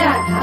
রাধা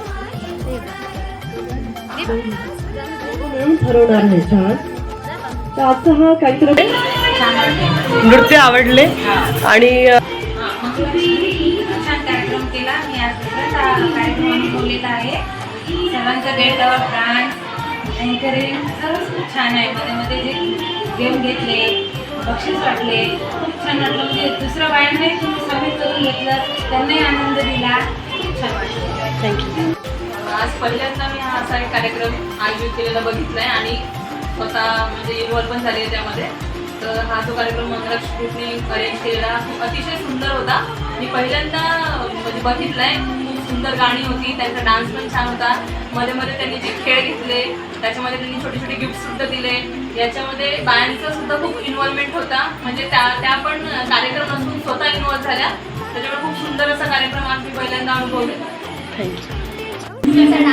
ठरवणार आहे छान. तर आजचा हा कार्यक्रम नृत्य आवडले आणि छान कार्यक्रम केला मी आज हा कार्यक्रम अनुभवलेला आहे सर्वांचं गेटअप डान्स अँकरिंग सर्वच खूप छान आहे मध्ये मध्ये जे गेम घेतले बक्षीस वाटले. खूप छान वाटलं म्हणजे दुसऱ्या बायांनाही तुम्ही सबमिट करून घेतलं त्यांनाही आनंद दिला. खूप छान वाटलं. आज पहिल्यांदा मी हा असा एक कार्यक्रम आयोजित केलेला बघितलाय आणि स्वतः म्हणजे इन्व्हॉल्व पण झाली आहे त्यामध्ये. तर हा जो कार्यक्रम मंगळाक्ष अरेंज केलेला अतिशय सुंदर होता. मी पहिल्यांदा म्हणजे बघितलाय खूप सुंदर गाणी होती त्यांचा डान्स पण छान होता. मध्ये मध्ये त्यांनी जे खेळ घेतले त्याच्यामध्ये त्यांनी छोटे छोटे गिफ्ट सुद्धा दिले. याच्यामध्ये बायांचा सुद्धा खूप इन्व्हॉल्वमेंट होता. म्हणजे त्या त्या पण कार्यक्रम असून स्वतः इन्व्हॉल्व झाल्या. त्याच्यामुळे खूप सुंदर असा कार्यक्रम आज मी पहिल्यांदा अनुभवले थँक्यू डान्स खूप छान वाटला